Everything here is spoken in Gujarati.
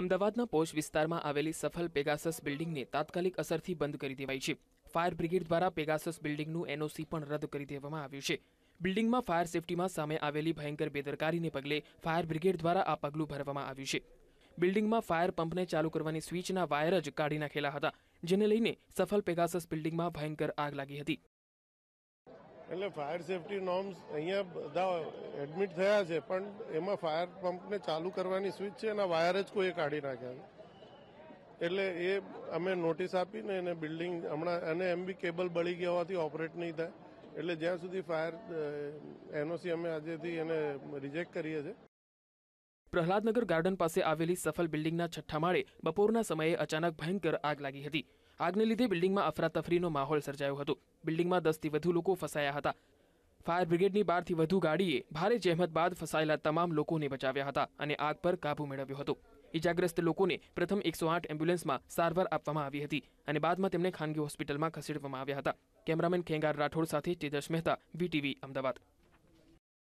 અમદાવાદના પોશ વિસ્તારમાં આવેલી સફળ પેગાસસ બિલ્ડિંગને તાત્કાલિક અસરથી બંધ કરી દેવાઈ છે ફાયર બ્રિગેડ દ્વારા પેગાસસ બિલ્ડિંગનું એનઓસી પણ રદ કરી દેવામાં આવ્યું છે બિલ્ડિંગમાં ફાયર સેફ્ટીમાં સામે આવેલી ભયંકર બેદરકારીને પગલે ફાયર બ્રિગેડ દ્વારા આ પગલું ભરવામાં આવ્યું છે બિલ્ડિંગમાં ફાયર પંપને ચાલુ કરવાની સ્વીચના વાયર જ કાઢી નાખેલા હતા જેને લઈને સફળ પેગાસસ બિલ્ડિંગમાં ભયંકર આગ લાગી હતી એટલે ફાયર સેફટી નોર્મ્સ અહીંયા બધા એડમિટ થયા છે પણ એમાં ફાયર પંપને ચાલુ કરવાની સ્વિચ છે એના વાયર જ કોઈએ કાઢી નાખ્યા એટલે એ અમે નોટિસ આપીને એને બિલ્ડિંગ હમણાં અને એમ બી કેબલ બળી ગયા હોવાથી ઓપરેટ નહીં થાય એટલે જ્યાં સુધી ફાયર એનઓસી અમે આજેથી એને રિજેક્ટ કરીએ છીએ પ્રહલાદનગર ગાર્ડન પાસે આવેલી સફલ બિલ્ડિંગના છઠ્ઠા માળે બપોરના સમયે અચાનક ભયંકર આગ લાગી હતી આગનીલી દે બિલ્ડિંગમાં અફરા તફરીનો માહોલ સર્જાયો હતો બિલ્ડિંગમાં 10 થી વધુ લોકો ફસાયા હતા ફાયર બ્રિગેડની 12 થી વધુ ગાડીએ ભારે જહેમત બાદ ફસાયેલા તમામ લોકોને બચાવ્યા હતા અને આગ પર કાબૂ મેળવ્યો હતો ઈજાગ્રસ્ત લોકોને પ્રથમ 108 એમ્બ્યુલન્સમાં સારવાર આપવા માવ આવી હતી અને બાદમાં તેમને ખાનગી હોસ્પિટલમાં ખસેડવામાં આવ્યા હતા કેમેરામેન ખેંગાર राठોડ સાથે તેજસ મહેતા વીટીવી અમદાવાદ